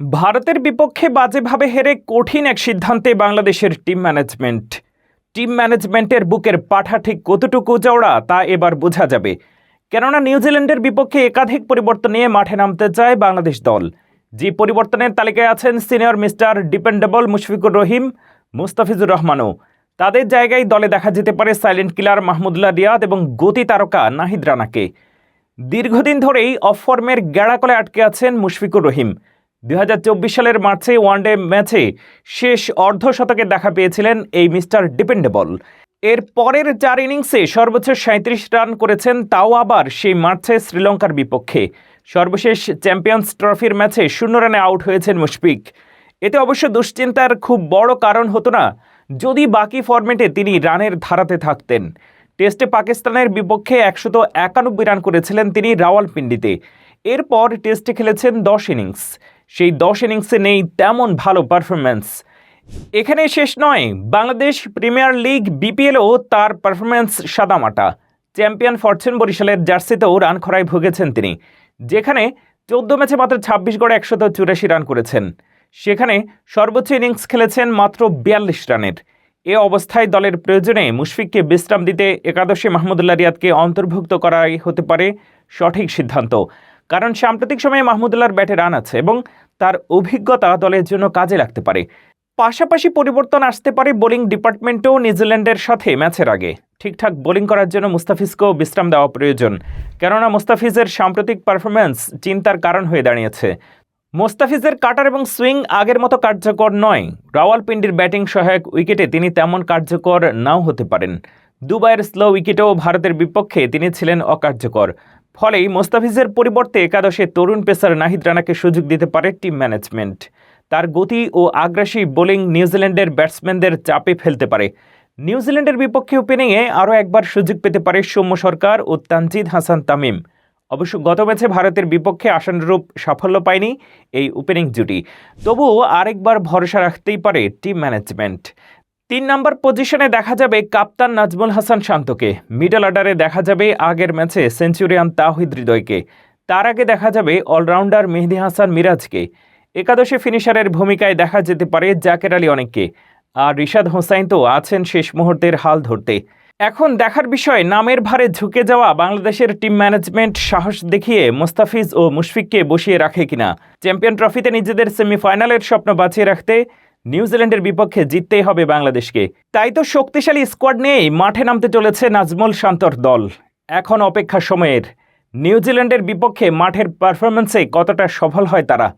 ভারতের বিপক্ষে বাজেভাবে হেরে কঠিন এক সিদ্ধান্তে বাংলাদেশের টিম ম্যানেজমেন্ট। টিম ম্যানেজমেন্টের বুকের পাঠা ঠিক কতটুকু চওড়া, তা এবার বোঝা যাবে। কেননা নিউজিল্যান্ডের বিপক্ষে একাধিক পরিবর্তন নিয়ে মাঠে নামতে চায় বাংলাদেশ দল। যে পরিবর্তনের তালিকায় আছেন senior mister dependable Mushfiqur Rahim, Mustafizur রহমানও। তাদের জায়গায় দলে দেখা যেতে পারে সাইলেন্ট কিলার মাহমুদুল্লাহ রিয়াদ এবং গতি তারকা নাহিদ রানাকে। দীর্ঘদিন ধরেই অফ ফর্মের গ্যাড়াকলে আটকে আছেন মুশফিকুর রহিম। দুই হাজার চব্বিশ সালের মার্চে ওয়ানডে ম্যাচে শেষ অর্ধশতকে দেখা পেয়েছিলেন এই মিস্টার ডিপেন্ডেবল। এর পরের চার ইনিংসে সর্বোচ্চ সাঁত্রিশ রান করেছেন, তাও আবার সেই মার্চে শ্রীলঙ্কার বিপক্ষে। সর্বশেষ চ্যাম্পিয়ন্স ট্রফির ম্যাচে শূন্য রানে আউট হয়েছেন মুশফিক। এতে অবশ্য দুশ্চিন্তার খুব বড় কারণ হতো না, যদি বাকি ফরম্যাটে তিনি রানের ধারাতে থাকতেন। টেস্টে পাকিস্তানের বিপক্ষে একশত একানব্বই রান করেছিলেন তিনি রাওয়ালপিন্ডিতে। এরপর টেস্টে খেলেছেন দশ ইনিংস। সেই দশ ইনিংসে নেই তেমন ভালো পারফরম্যান্স এখানে শেষ নয়, বাংলাদেশ প্রিমিয়ার লিগ বিপিএলও তার পারফরম্যান্স সাদামাটা। চ্যাম্পিয়ন ফরচুন বরিশালের জার্সিতেও রান খরায় ভুগেছেন তিনি, যেখানে চোদ্দ ম্যাচে মাত্র ছাব্বিশ গড়ে একশত চুরাশি রান করেছেন। সেখানে সর্বোচ্চ ইনিংস খেলেছেন মাত্র বিয়াল্লিশ রানের। এ অবস্থায় দলের প্রয়োজনে মুশফিককে বিশ্রাম দিতে একাদশে মাহমুদুল্লাহ রিয়াদকে অন্তর্ভুক্ত করাই হতে পারে সঠিক সিদ্ধান্ত। কারণ সাম্প্রতিক সময়ে মাহমুদুল্লাহর ব্যাটে রান আছে এবং তার অভিজ্ঞতা দলের জন্য কাজে লাগতে পারে। পাশাপাশি পরিবর্তন আসতে পারে বোলিং ডিপার্টমেন্টও নিউজিল্যান্ডের সাথে ম্যাচের আগে। ঠিকঠাক বোলিং করার জন্য মুস্তাফিজকেও বিশ্রাম দেওয়া প্রয়োজন। কেননা মুস্তাফিজের সাম্প্রতিক পারফরম্যান্স চিন্তার কারণ হয়ে দাঁড়িয়েছে। মোস্তাফিজের কাটার এবং সুইং আগের মতো কার্যকর নয়। রাওয়ালপিন্ডির ব্যাটিং সহায়ক উইকেটে তিনি তেমন কার্যকর নাও হতে পারেন। দুবাইয়ের স্লো উইকেটেও ভারতের বিপক্ষে তিনি ছিলেন অকার্যকর। ফলেই মোস্তাফিজের পরিবর্তে একাদশে তরুণ পেসার নাহিদ রানাকে সুযোগ দিতে পারে টিম ম্যানেজমেন্ট। তার গতি ও আগ্রাসী বোলিং নিউজিল্যান্ডের ব্যাটসম্যানদের চাপে ফেলতে পারে। নিউজিল্যান্ডের বিপক্ষে ওপেনিংয়ে আরও একবার সুযোগ পেতে পারে সৌম্য সরকার ও তানজিদ হাসান তামিম। অবশ্য গত ম্যাচে ভারতের বিপক্ষে আশানুরূপ সাফল্য পায়নি এই ওপেনিং জুটি। তবুও আরেকবার ভরসা রাখতেই পারে টিম ম্যানেজমেন্ট। তিন নম্বর পজিশনে দেখা যাবে কাপ্তান নাজমুল হাসান শান্তকে। মিডল অর্ডারে দেখা যাবে আগের ম্যাচে সেঞ্চুরিয়ান তাহিদ হৃদয়কে। তার আগে দেখা যাবে অলরাউন্ডার মেহেদি হাসান মিরাজকে। একাদশে ফিনিশারের ভূমিকায় দেখা যেতে পারে জাকের আলী অনেককে। আর রিশাদ হোসাইন তো আছেন শেষ মুহূর্তের হাল ধরতে। এখন দেখার বিষয়, নামের ভারে ঝুঁকে যাওয়া বাংলাদেশের টিম ম্যানেজমেন্ট সাহস দেখিয়ে মোস্তাফিজ ও মুশফিককে বসিয়ে রাখে কিনা? চ্যাম্পিয়ন ট্রফিতে নিজেদের সেমিফাইনালের স্বপ্ন বাঁচিয়ে রাখতে নিউজিল্যান্ডের বিপক্ষে জিততেই হবে বাংলাদেশকে। তাই তো শক্তিশালী স্কোয়াড নিয়েই মাঠে নামতে চলেছে নাজমুল শান্তর দল। এখন অপেক্ষা সময়ের। নিউজিল্যান্ডের বিপক্ষে মাঠের পারফরমেন্সে কতটা সফল হয় তারা?